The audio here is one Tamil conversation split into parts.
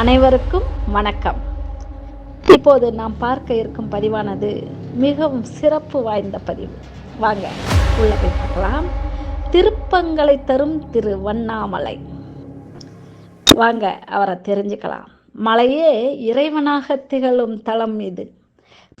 அனைவருக்கும் வணக்கம். இப்போது நாம் பார்க்க இருக்கும் பதிவானது மிகவும் சிறப்பு வாய்ந்த பதிவு. வாங்க உள்ள போய் பார்க்கலாம். திருப்பங்களை தரும் திரு வண்ணாமலை. வாங்க அவரை தெரிஞ்சுக்கலாம். மலையே இறைவனாக திகழும் தலம் இது.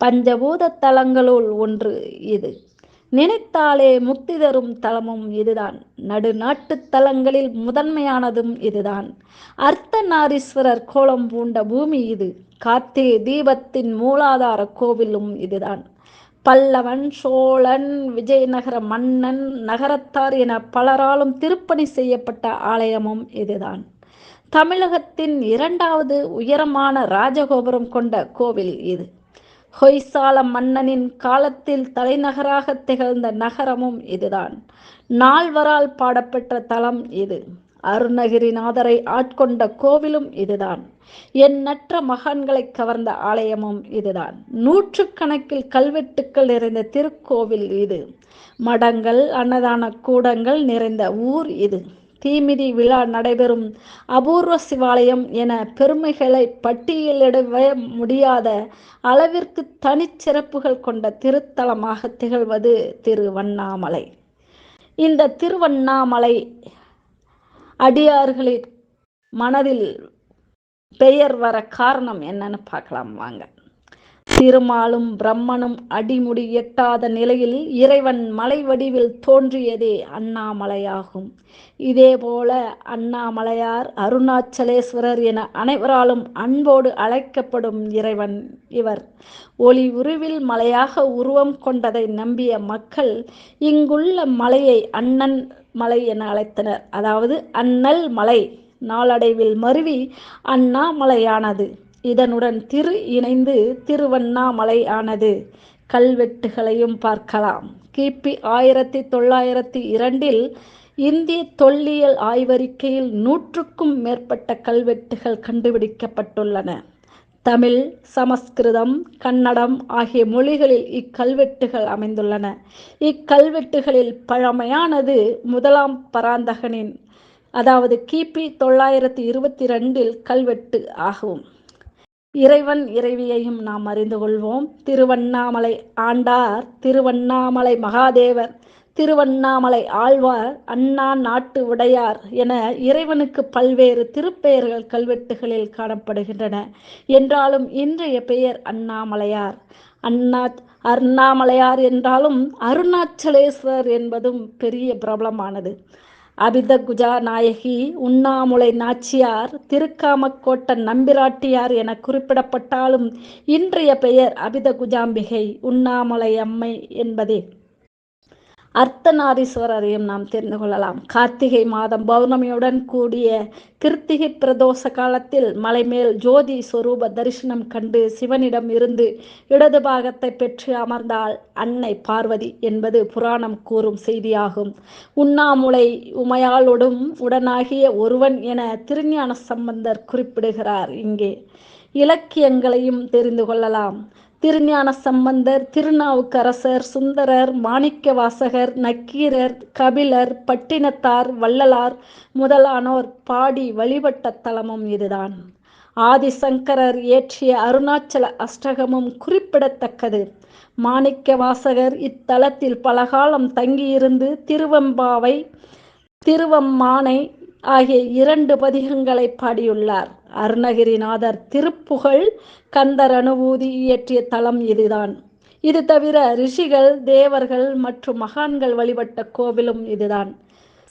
பஞ்சபூத தலங்களுள் ஒன்று இது. நினைத்தாலே முக்தி தரும் தலமும் இதுதான். நடுநாட்டு தலங்களில் முதன்மையானதும் இதுதான். அர்த்தநாரீஸ்வரர் கோலம் பூண்ட பூமி இது. கார்த்திகை தீபத்தின் மூலாதார கோவிலும் இதுதான். பல்லவன் சோழன் விஜயநகர மன்னன் நகரத்தார் என பலராலும் திருப்பணி செய்யப்பட்ட ஆலயமும் இதுதான். தமிழகத்தின் இரண்டாவது உயரமான ராஜகோபுரம் கொண்ட கோவில் இது. ஹொய்சால மன்னனின் காலத்தில் தலைநகராக திகழ்ந்த நகரமும் இதுதான். நால்வரால் பாடப்பெற்ற தலம் இது. அருணகிரிநாதரை ஆட்கொண்ட கோவிலும் இதுதான். எண்ணற்ற மகான்களை கவர்ந்த ஆலயமும் இதுதான். நூற்றுக்கணக்கில் கல்வெட்டுக்கள் நிறைந்த திருக்கோவில் இது. மடங்கள் அன்னதான கூடங்கள் நிறைந்த ஊர் இது. தீமிதி விழா நடைபெறும். அபூர்வ சிவாலயம் என பெருமைகளை பட்டியலிடவே முடியாத அளவிற்கு தனிச்சிறப்புகள் கொண்ட திருத்தலமாக திகழ்வது திருவண்ணாமலை. இந்த திருவண்ணாமலை அடியார்களின் மனதில் பெயர் வர காரணம் என்னன்னு பார்க்கலாம் வாங்க. திருமாலும் பிரம்மனும் அடிமுடி எட்டாத நிலையில் இறைவன் மலை வடிவில் தோன்றியதே அண்ணாமலையாகும். இதேபோல அண்ணாமலையார் அருணாச்சலேஸ்வரர் என அனைவராலும் அன்போடு அழைக்கப்படும் இறைவன் இவர். ஒளி உருவில் மலையாக உருவம் கொண்டதை நம்பிய மக்கள் இங்குள்ள மலையை அண்ணன் மலை என அழைத்தனர். அதாவது அண்ணல் மலை நாளடைவில் மருவி அண்ணாமலையானது. இதனுடன் திரு இணைந்து திருவண்ணாமலை ஆனது. கல்வெட்டுகளையும் பார்க்கலாம். கிபி ஆயிரத்தி தொள்ளாயிரத்தி இரண்டில் இந்திய தொல்லியல் ஆய்வறிக்கையில் நூற்றுக்கும் மேற்பட்ட கல்வெட்டுகள் கண்டுபிடிக்கப்பட்டுள்ளன. தமிழ் சமஸ்கிருதம் கன்னடம் ஆகிய மொழிகளில் இக்கல்வெட்டுகள் அமைந்துள்ளன. இக்கல்வெட்டுகளில் பழமையானது முதலாம் பராந்தகனின் அதாவது கிபி தொள்ளாயிரத்தி இருபத்தி ரெண்டில் கல்வெட்டு ஆகும். இறைவன் இறைவியையும் நாம் அறிந்து கொள்வோம். திருவண்ணாமலை ஆண்டார் திருவண்ணாமலை மகாதேவர் திருவண்ணாமலை ஆழ்வார் அண்ணா நாட்டு உடையார் என இறைவனுக்கு பல்வேறு திருப்பெயர்கள் கல்வெட்டுகளில் காணப்படுகின்றன. என்றாலும் இன்றைய பெயர் அண்ணாமலையார். அண்ணா அருணாமலையார் என்றாலும் அருணாச்சலேஸ்வர் என்பதும் பெரிய பிரபலமானது. அபித குஜா நாயகி உண்ணாமுலை நாச்சியார் திருக்காமக்கோட்டன் நம்பிராட்டியார் என குறிப்பிடப்பட்டாலும் இன்றைய பெயர் அபித குஜாம்பிகை உண்ணாமலை அம்மை என்பதே. அர்த்தநாரீஸ்வரரையும் நாம் தெரிந்து கொள்ளலாம். கார்த்திகை மாதம் பௌர்ணமியுடன் கூடிய கிருத்திகை பிரதோஷ காலத்தில் மலைமேல் ஜோதி ஸ்வரூப தரிசனம் கண்டு சிவனிடம் இருந்து இடது பாகத்தை பெற்று அமர்ந்தால் அன்னை பார்வதி என்பது புராணம் கூறும் செய்தியாகும். உண்ணாமுலை உமையாளோடும் உடனாகிய ஒருவன் என திருஞான சம்பந்தர் குறிப்பிடுகிறார். இங்கே இலக்கியங்களையும் தெரிந்து கொள்ளலாம். திருஞான சம்பந்தர் திருநாவுக்கரசர் சுந்தரர் மாணிக்கவாசகர் நக்கீரர் கபிலர் பட்டினத்தார் வள்ளலார் முதலானோர் பாடி வழிபட்ட தலமும் இதுதான். ஆதிசங்கரர் இயற்றிய அருணாச்சல அஷ்டகமும் குறிப்பிடத்தக்கது. மாணிக்க வாசகர் இத்தலத்தில் பலகாலம் தங்கியிருந்து திருவம்பாவை திருவம்மானை ஆகிய இரண்டு பதிகங்களை பாடியுள்ளார். அருணகிரிநாதர் திருப்புகழ் கந்தர் அனுபூதி இயற்றிய தலம் இதுதான். இது தவிர ரிஷிகள் தேவர்கள் மற்றும் மகான்கள் வழிபட்ட கோவிலும் இதுதான்.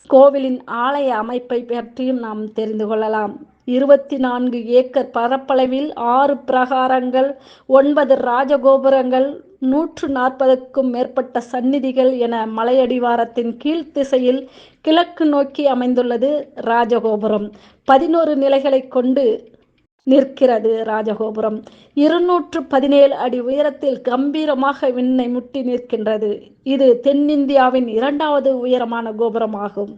கோவிலின் ஆலய அமைப்பை பற்றியும் நாம் தெரிந்து கொள்ளலாம். இருபத்தி நான்கு ஏக்கர் பரப்பளவில் ஆறு பிரகாரங்கள் ஒன்பது ராஜகோபுரங்கள் நூற்று நாற்பதுக்கும் மேற்பட்ட சந்நிதிகள் என மலையடிவாரத்தின் கீழ்த்திசையில் கிழக்கு நோக்கி அமைந்துள்ளது ராஜகோபுரம். பதினோரு நிலைகளை கொண்டு நிற்கிறது ராஜகோபுரம். இருநூற்று பதினேழு அடி உயரத்தில் கம்பீரமாக விண்ணை முட்டி நிற்கின்றது. இது தென்னிந்தியாவின் இரண்டாவது உயரமான கோபுரமாகும்.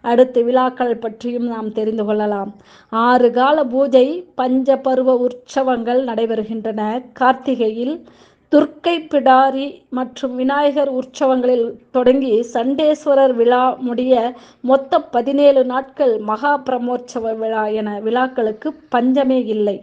அடுத்து விழாக்கள் பற்றியும் நாம் தெரிந்து கொள்ளலாம். ஆறு கால பூஜை பஞ்ச பருவ உற்சவங்கள் நடைபெறுகின்றன. கார்த்திகையில் துர்க்கை பிடாரி மற்றும் விநாயகர் உற்சவங்களில் தொடங்கி சண்டேஸ்வரர் விழா முடிய மொத்த பதினேழு நாட்கள் மகா பிரமோற்சவ விழா என விழாக்களுக்கு பஞ்சமே இல்லை.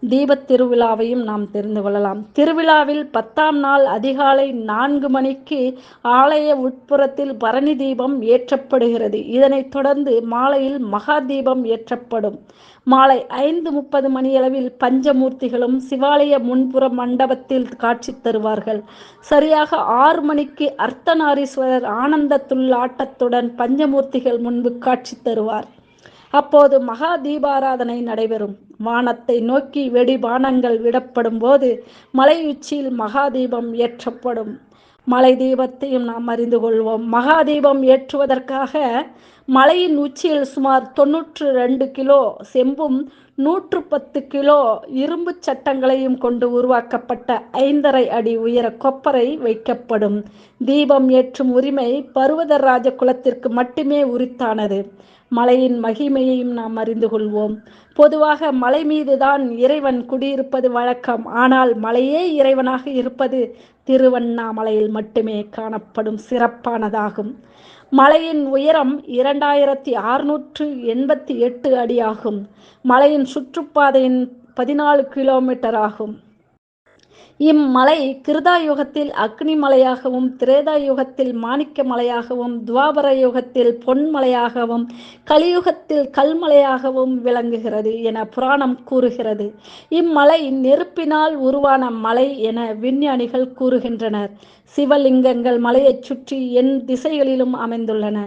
தீபத் திருவிழாவையும் நாம் தெரிந்து கொள்ளலாம். திருவிழாவில் பத்தாம் நாள் அதிகாலை நான்கு மணிக்கு ஆலய உட்புறத்தில் பரணி தீபம் ஏற்றப்படுகிறது. இதனைத் தொடர்ந்து மாலையில் மகா தீபம் ஏற்றப்படும். மாலை ஐந்து முப்பது மணியளவில் பஞ்சமூர்த்திகளும் சிவாலய முன்புற மண்டபத்தில் காட்சி தருவார்கள். சரியாக ஆறு மணிக்கு அர்த்தநாரீஸ்வரர் ஆனந்த துள்ளாட்டத்துடன் பஞ்சமூர்த்திகள் முன்பு காட்சி தருவார். அப்போது மகா தீபாராதனை நடைபெறும். வானத்தை நோக்கி வெடிபானங்கள் விடப்படும் போது மலை உச்சியில் மகா தீபம் ஏற்றப்படும். மலை தீபத்தையும் நாம் அறிந்து கொள்வோம். மகா தீபம் ஏற்றுவதற்காக மலையின் உச்சியில் சுமார் தொன்னூற்று ரெண்டு கிலோ செம்பும் நூற்று பத்து கிலோ இரும்பு சட்டங்களையும் கொண்டு உருவாக்கப்பட்ட ஐந்தரை அடி உயர கொப்பரை வைக்கப்படும். தீபம் ஏற்றும் உரிமை பருவதராஜ குலத்திற்கு மட்டுமே உரித்தானது. மலையின் மகிமையையும் நாம் அறிந்து கொள்வோம். பொதுவாக மலை மீதுதான் இறைவன் குடியிருப்பது வழக்கம். ஆனால் மலையே இறைவனாக இருப்பது திருவண்ணாமலையில் மட்டுமே காணப்படும் சிறப்பானதாகும். மலையின் உயரம் இரண்டாயிரத்தி அறுநூற்று எண்பத்தி எட்டு அடி ஆகும் மலையின் சுற்றுப்பாதையின் பதினாலு கிலோமீட்டர் ஆகும். இம்மலை கிருதா யுகத்தில் அக்னி மலையாகவும் திரேதா யுகத்தில் மாணிக்க மலையாகவும் துவாபர யுகத்தில் பொன்மலையாகவும் கலியுகத்தில் கல்மலையாகவும் விளங்குகிறது என புராணம் கூறுகிறது. இம்மலை நெருப்பினால் உருவான மலை என விஞ்ஞானிகள் கூறுகின்றனர். சிவலிங்கங்கள் மலையைச் சுற்றி என் திசைகளிலும் அமைந்துள்ளன.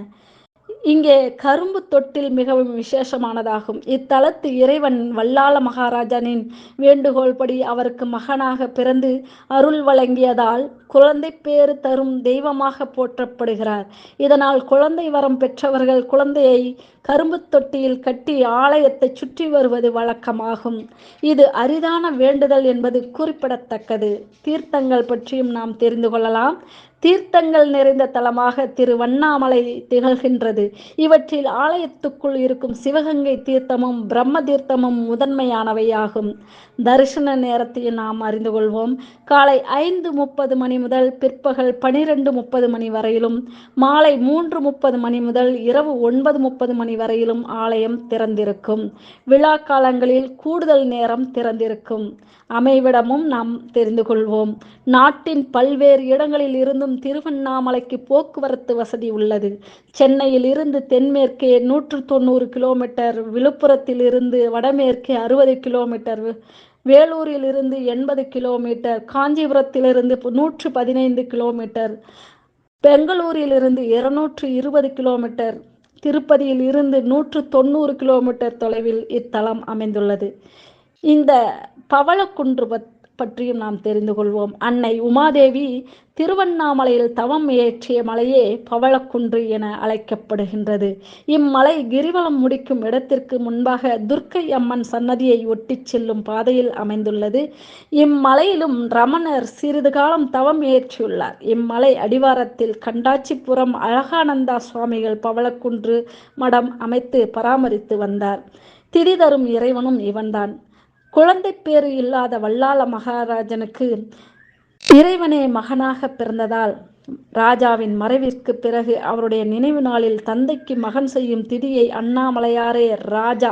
இங்கே கரும்பு தொட்டில் மிகவும் விசேஷமானதாகும். இத்தலத்து இறைவன் வல்லாள மகாராஜனின் வேண்டுகோள்படி அவருக்கு மகனாக பிறந்து அருள் வழங்கியதால் குழந்தை பேறு தரும் தெய்வமாக போற்றப்படுகிறார். இதனால் குழந்தை வரம் பெற்றவர்கள் குழந்தையை கரும்பு தொட்டியில் கட்டி ஆலயத்தை சுற்றி வருவது வழக்கமாகும். இது அரிதான வேண்டுதல் என்பது குறிப்பிடத்தக்கது. தீர்த்தங்கள் பற்றியும் நாம் தெரிந்து கொள்ளலாம். தீர்த்தங்கள் நிறைந்த தலமாக திருவண்ணாமலை திகழ்கின்றது. இவற்றில் ஆலயத்துக்குள் இருக்கும் சிவகங்கை தீர்த்தமும் பிரம்ம தீர்த்தமும் முதன்மையானவையாகும். தரிசன நேரத்தையும் நாம் அறிந்து கொள்வோம். காலை ஐந்து முப்பது மணி முதல் பிற்பகல் பனிரெண்டு முப்பது மணி வரையிலும் மாலை மூன்று முப்பது மணி முதல் இரவு ஒன்பது முப்பது மணி வரையிலும் ஆலயம் திறந்திருக்கும். விழா காலங்களில் கூடுதல் நேரம் திறந்திருக்கும். அமைவிடமும் நாம் தெரிந்து கொள்வோம். நாட்டின் பல்வேறு இடங்களில் இருந்தும் திருவண்ணாமலைக்கு போக்குவரத்து வசதி உள்ளது. சென்னையில் இருந்து தென்மேற்கே நூற்று தொண்ணூறு கிலோமீட்டர் விழுப்புரத்தில் இருந்து வடமேற்கே அறுபது கிலோமீட்டர் வேலூரில் இருந்து எண்பது கிலோமீட்டர் காஞ்சிபுரத்திலிருந்து நூற்று பதினைந்து கிலோமீட்டர் பெங்களூரில் இருந்து இருநூற்று இருபது கிலோமீட்டர் திருப்பதியில் இருந்து நூற்று தொண்ணூறு கிலோமீட்டர் தொலைவில் இத்தலம் அமைந்துள்ளது. இந்த பவளக்குன்று பற்றியும் நாம் தெரிந்து கொள்வோம். அன்னை உமாதேவி திருவண்ணாமலையில் தவம் ஏற்றிய மலையே பவளக்குன்று என அழைக்கப்படுகின்றது. இம்மலை கிரிவலம் முடிக்கும் இடத்திற்கு முன்பாக துர்க்கை அம்மன் சன்னதியை ஒட்டி செல்லும் பாதையில் அமைந்துள்ளது. இம்மலையிலும் ரமணர் சிறிது காலம் தவம் ஏற்றியுள்ளார். இம்மலை அடிவாரத்தில் கண்டாச்சிபுரம் அழகானந்தா சுவாமிகள் பவளக்குன்று மடம் அமைத்து பராமரித்து வந்தார். திதி தரும் இறைவனும் இவன்தான். குழந்தை பேறு இல்லாத வல்லாள மகாராஜனுக்கு இறைவனே மகனாக பிறந்ததால் ராஜாவின் மறைவிற்கு பிறகு அவருடைய நினைவு நாளில் தந்தைக்கு மகன் செய்யும் திதியை அண்ணாமலையாரே ராஜா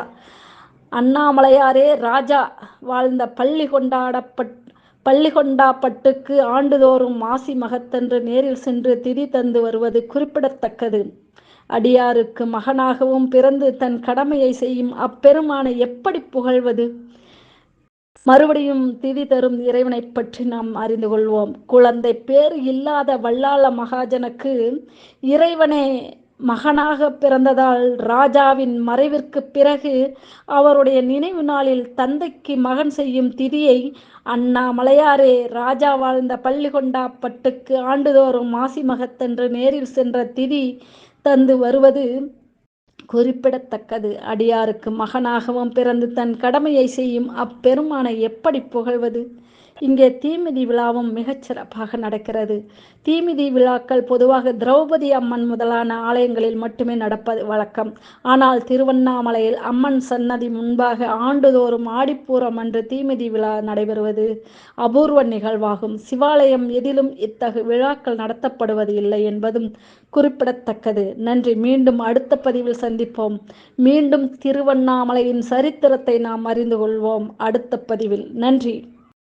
அண்ணாமலையாரே ராஜா வாழ்ந்த பள்ளி கொண்டாடப்பட் பள்ளி கொண்டாப்பட்டுக்கு ஆண்டுதோறும் மாசி மகத்தன்று நேரில் சென்று திதி தந்து வருவது குறிப்பிடத்தக்கது. அடியாருக்கு மகனாகவும் பிறந்து தன் கடமையை செய்யும் அப்பெருமானை எப்படி புகழ்வது? மறுபடியும் திதி தரும் இறைவனை பற்றி நாம் அறிந்து கொள்வோம். குழந்தை பேர் இல்லாத வல்லாள மகாஜனுக்கு இறைவனே மகனாக பிறந்ததால் ராஜாவின் மறைவிற்கு பிறகு அவருடைய நினைவு நாளில் தந்தைக்கு மகன் செய்யும் திதியை அண்ணாமலையாரே ராஜா வாழ்ந்த பள்ளிகொண்டா பட்டுக்கு ஆண்டுதோறும் மாசி மகத்தன்று நேரில் சென்ற திதி தந்து வருவது குறிப்பிடத்தக்கது. அடியாருக்கு மகனாகவும் பிறந்து தன் கடமையை செய்யும் அப்பெருமானை எப்படி புகழ்வது? இங்கே தீமிதி விழாவும் மிகச் சிறப்பாக நடக்கிறது. தீமிதி விழாக்கள் பொதுவாக திரௌபதி அம்மன் முதலான ஆலயங்களில் மட்டுமே நடப்பது வழக்கம். ஆனால் திருவண்ணாமலையில் அம்மன் சன்னதி முன்பாக ஆண்டுதோறும் ஆடிப்பூரம் அன்று தீமிதி விழா நடைபெறுவது அபூர்வ நிகழ்வாகும். சிவாலயம் எதிலும் இத்தகு விழாக்கள் நடத்தப்படுவது இல்லை என்பதும் குறிப்பிடத்தக்கது. நன்றி. மீண்டும் அடுத்த பதிவில் சந்திப்போம். மீண்டும் திருவண்ணாமலையின் சரித்திரத்தை நாம் அறிந்து கொள்வோம். அடுத்த பதிவில். நன்றி.